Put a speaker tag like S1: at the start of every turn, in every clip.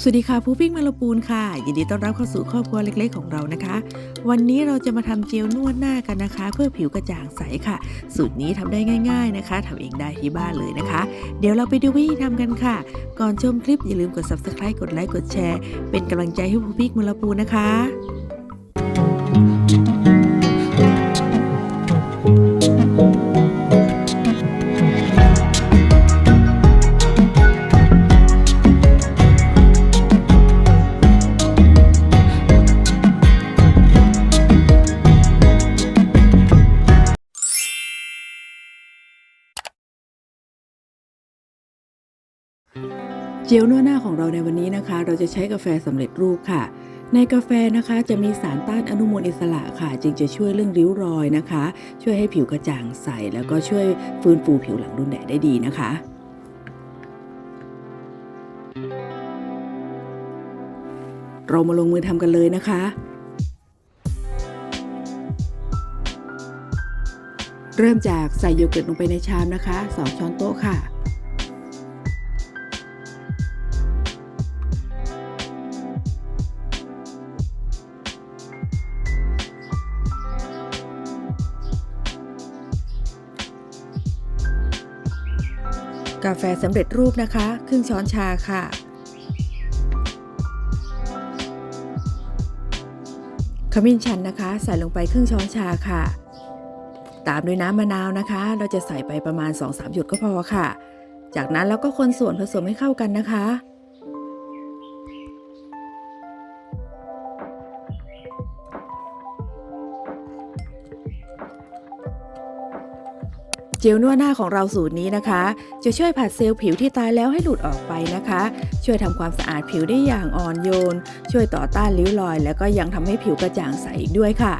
S1: สวัสดีค่ะผู้ปิ้งมาลปูนค่ะ ยินดีต้อนรับเข้าสู่ครอบครัวเล็กๆของเรานะคะ วันนี้เราจะมาทำเจลนวดหน้ากันนะคะ เพื่อผิวกระจ่างใสค่ะ สูตรนี้ทำได้ง่าย ๆนะคะทำเองได้ที่บ้านเลยนะคะ เดี๋ยวเราไปดูวิธีทำกันค่ะ ก่อนชมคลิปอย่าลืมกด subscribe กดไลค์กดแชร์ เป็นกำลังใจให้ผู้ปิ้งมาลปูนนะคะ เจลนวดหน้าของเราในวันนี้นะคะ เราจะใช้กาแฟสำเร็จรูปค่ะ ในกาแฟนะคะจะมีสารต้านอนุมูลอิสระค่ะ จึงจะช่วยเรื่องริ้วรอยนะคะ ช่วยให้ผิวกระจ่างใส แล้วก็ช่วยฟื้นฟูผิวหลังรุนแดดได้ดีนะคะเรามาลงมือทำกันเลยนะคะ เริ่มจากใส่โยเกิร์ตลงไปในชามนะคะ 2 ช้อนโต๊ะค่ะ กาแฟสำเร็จรูปนะคะ ครึ่งช้อนชาค่ะ ขมิ้นชันนะคะ ใส่ลงไปครึ่งช้อนชาค่ะ ตามด้วยน้ำมะนาวนะคะ เราจะใส่ไปประมาณ 2-3 หยดก็พอค่ะ จากนั้นเราก็คนส่วนผสมให้เข้ากันนะคะ เจลนวดหน้าของเราสูตรนี้นะคะ จะช่วยผัดเซลล์ผิวที่ตายแล้วให้หลุดออกไปนะคะ ช่วยทำความสะอาดผิวได้อย่างอ่อนโยน ช่วยต่อต้านริ้วรอย และก็ยังทำให้ผิวกระจ่างใสอีกด้วยค่ะ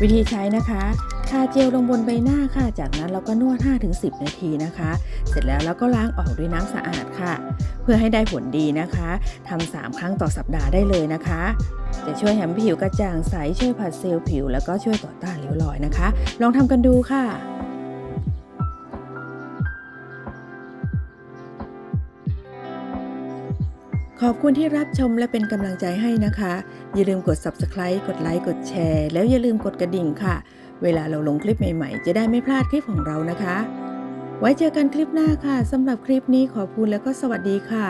S1: วิธีใช้นะคะทาเจลลงบนใบหน้าค่ะ จากนั้นเราก็นวด 5-10 นาทีนะคะ เสร็จแล้วเราก็ล้างออกด้วยน้ำสะอาดค่ะ พื่อให้ได้ผลดีนะคะทำ3ครั้งต่อสัปดาห์ได้เลยนะคะ จะช่วยให้ผิวกระจ่างใสช่วยผัดเซลล์ผิว แล้วก็ช่วยต่อต้านริ้วรอยนะคะ ลองทำกันดูค่ะขอบคุณที่รับชมและเป็นกำลังใจให้นะคะ อย่าลืมกด subscribe กดไลค์ กดแชร์ แล้วอย่าลืมกดกระดิ่งค่ะ เวลาเราลงคลิปใหม่ ๆ จะได้ไม่พลาดคลิปของเรานะคะ ไว้เจอกันคลิปหน้าค่ะสำหรับคลิปนี้ขอบคุณแล้วก็สวัสดีค่ะ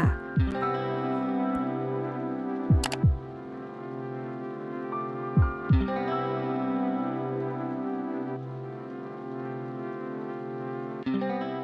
S1: 「